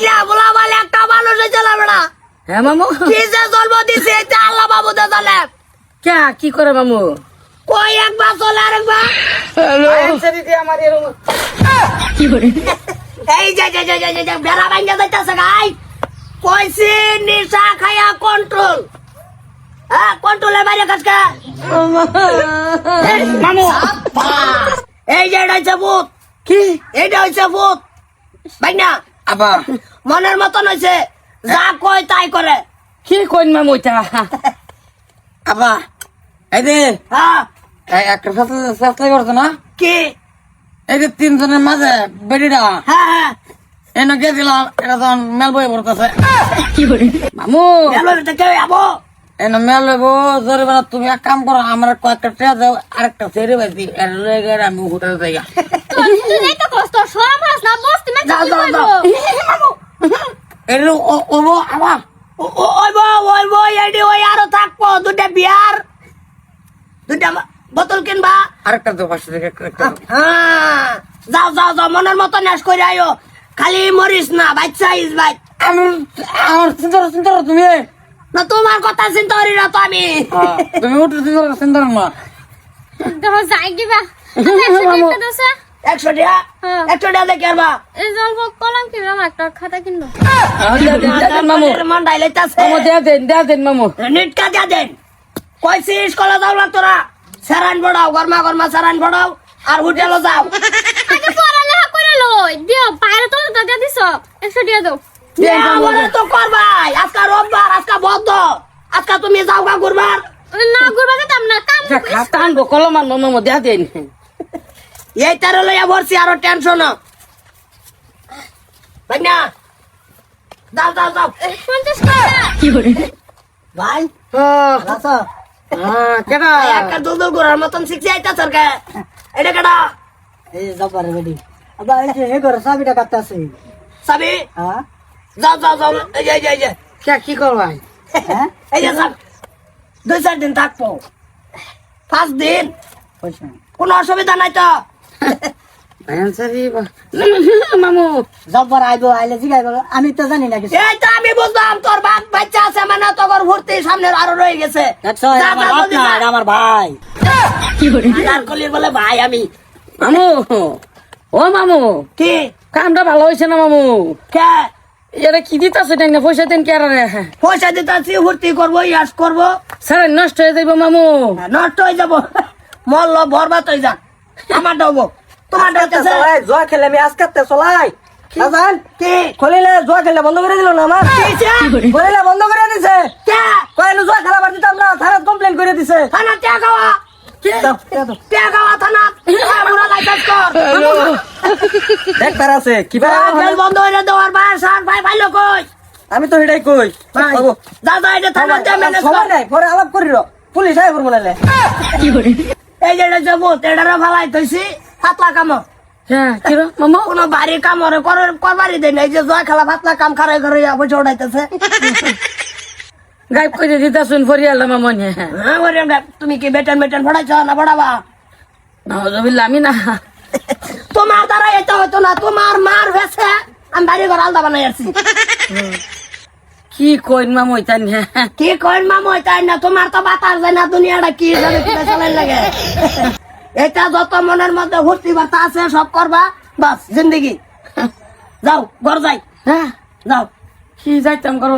বাইলা বলা বলে একটা মানুষ চালাবে না হ্যাঁ মামু? কি যে জন্ম দিছে এটা আল্লাহ বাবু দে চলে কে কি করে মামু? কই একবার চলে আরেকবার আমার এরকম এই যে যে যে যে যে যে বেড়া ভাঙ্গা যাইতাছে গাই কইছি নিশা খায়া কন্ট্রোল হ্যাঁ কন্ট্রোলের বাইরে কাজকা। মামু। এই যে এটা হচ্ছে ভূত। কি? এইটা হচ্ছে ভূত। ভাই না আবা মনের মতন হয়েছে যা কয় তাই করে। কি কইন মামু এটা? আবা এই যে হ্যাঁ। এই একটা ফেসলা ফেসলা করছ না? কি? এই যে তিনজনের মাঝে বেডিটা। হ্যাঁ হ্যাঁ। এনে গেছিলাম এটা তখন মেল বয়ে পড়তেছে। মামু। এনে মেল বইবো জরিমানা তুমি এক কাম করো আমার কয়েকটা ট্রেয়া দাও আরেকটা ছেড়ে পাইছি এর লেগে আমি হোটেল তো সরম হাস না যাও যাও আবার ও- ও- ওইবো ওইবো এডি ওই আরও থাকব দুটা বিয়ার দুটা বোতল কিনবা আরেকটা তো পাঁচশো থেকে হ্যাঁ যাও যাও যাও মনের মতো নেশ করে আইও খালি মরিস না বাচ্চা ইস বাই আমি আমার চিন্তা করো, চিন্তা তুমি না তোমার কথা চিন্তা করি না তো আমি হ্যাঁ, তুমি উঠে চিন্তা করো, চিন্তা করো না দেখো যাই দোসা একশো টাকা? হ্যাঁ। একশো টাকা দেখে আরবা এই জল কলম কিনলাম একটা খাতা কিনবো। দেয়া দেন, দেয়া দেন, মামু। মন ডাইলাইতাছে মামু দেয়া দেন দেয়া দেন মামু। নিটকা যা দেন। না তোরা। সারান বড়াও গরমা গরমা সারান বড়াও আর হোটেলে যাও। আগে পড়ালেখা করে লই। দিও বাইরে তো দাদা দিছ একশো দিয়ে দাও। আমারে তো করবাই আজকা রোববার আজকা বদ্ধ। আজকা তুমি যাও গা ঘুরবার। না ঘুরবা যেতাম না কাম যা, খাতা আনব কলম আনব মামু দেয়া দেন। এই তারে লইয়া ভরছি আরও টেনশন ভাই না যাও যাও যাও। পঞ্চাশ টাকা। ভাই হ্যাঁ। আচ্ছা কেডা? একটা মতন শিখছি আইতা সরকার এটা কেটা এই যাবারে বেডি আবার এই হে করে চাবিটা কাটতাছে সাবি হ্যাঁ। যাও যাও যাও। এই যে এই এই কে কি করবাই হ্যাঁ? এই যে সাব দুই চার দিন থাকব। পাঁচ দিন। কোনো অসুবিধা নাই তো? মামু যাবার আইবো আইলে জিগাই আমি তো জানি না কিছু এই তো আমি বুঝলাম তোর বাপ বাচ্চা আছে মানে তোর ভর্তি সামনে আরও রয়ে গেছে। আমার ভাই। বলে? ভাই আমি। মামু ও মামু। কি? কামটা ভালো হয়েছে না মামু? কে? এটা কি দিতাছে না পয়সা দেন কে আর পয়সা দিতেছি ভর্তি করব ইয়াস করব। স্যার নষ্ট হয়ে যাইব মামু। নষ্ট হয়ে যাব। মল্ল বরবাদ হয়ে যাক। আমার ডবো তোমার ডবতেছে জুয়া খেলে আমি আজকাতে চলাই আজান? কি? খলিলে জুয়া খেলে বন্ধ করে দিল না আমার? খলিলে বন্ধ করে দিছে। কে? কইলো খেলা বার দিতাম না থানাত কমপ্লেন করে দিছে। থানা দাও, দাও, দাও। কিবা বন্ধ হয়ে আমি তো এটাই কই। দাদা এটা থানা পরে আলাপ পুলিশ বলে এই যে এটা যাব এটারে ফালাই পাতলা কাম। হ্যাঁ কি রে, কোনো বাড়ি কাম ওরে কর- করবারই দেয় না এই যে জয় খেলা পাতলা কাম খারাই করে বসে উঠাইতেছে গাইব করে দিতাছুন ফরিয়াল মামু হ্যাঁ হ্যাঁ ওরে তুমি কি বেটন বেটন পড়াইছ না পড়াবা নাউজুবিল্লাহ আমি না। তোমার দ্বারা এটা হতো না তোমার মার ভেসে আমি বাড়ি ঘর আলাদা বানাই আসছি কি কইন মামু এটা নিয়ে কি কইন মামু তাই না? তোমার তো বাতার যায় না দুনিয়াটা কি জানে কি চালাই লাগে। এটা যত মনের মধ্যে ভর্তি বার্তা আছে সব করবা বাস জিন্দগি। যাও ঘর যাই। হ্যাঁ? যাও। কি যাইতাম করো